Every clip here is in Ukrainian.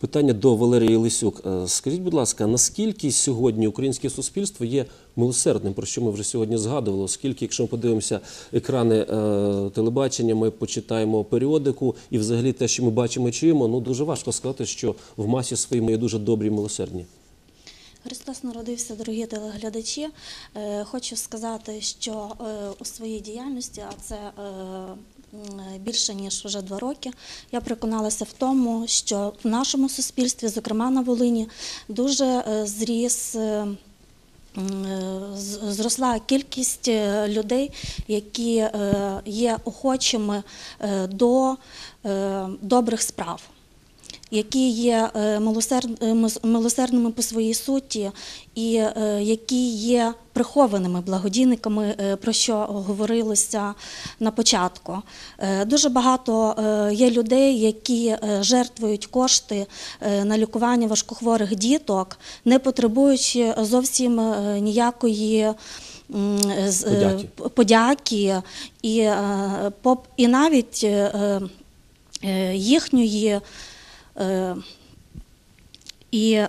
Питання до Валерії Лисюк. Е, Скажіть, будь ласка, наскільки сьогодні українське суспільство є милосердним, про що ми вже сьогодні згадували, оскільки, якщо ми подивимося екрани е, телебачення, ми почитаємо періодику, і взагалі те, що ми бачимо і чуємо, ну дуже важко сказати, що в масі своїй ми є дуже добрі і милосердні. Христос народився, дорогі телеглядачі. Е, Хочу сказати, що е, у своїй діяльності, а це е, більше ніж вже два роки, я переконалася в тому, що в нашому суспільстві, зокрема на Волині, дуже зріс. Зросла кількість людей, які є охочими до добрих справ які є е, е, милосердними по своїй суті, і е, які є прихованими благодійниками, про що говорилося на початку. Дуже багато є людей, які жертвують кошти на лікування важкохворих діток, не потребуючи зовсім ніякої. Подяки. подяки і, і навіть їхньої і е,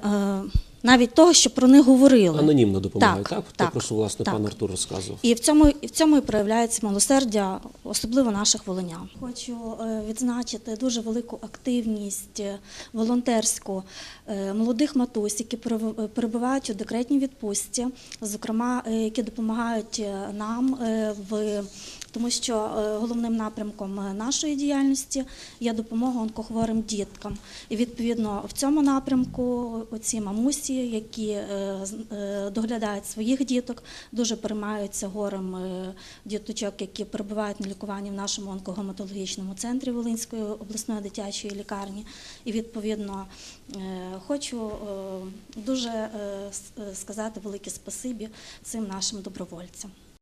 навіть того, що про них говорили. Анонімно допомагають, так? Так, так, про що, власне, так. пан Артур розказував. І в цьому, і в цьому і проявляється милосердя, особливо наших волинян. Хочу е, відзначити дуже велику активність е, волонтерську е, молодих матусь, які перебувають у декретній відпустці, зокрема, е, які допомагають е, нам е, в. Тому що е, головним напрямком е, нашої діяльності є допомога онкохворим діткам. І відповідно в цьому напрямку оці мамусі, які е, доглядають своїх діток, дуже переймаються горем діточок, які перебувають на лікуванні в нашому онкогематологічному центрі Волинської обласної дитячої лікарні. І відповідно хочу дуже сказати велике спасибі цим нашим добровольцям.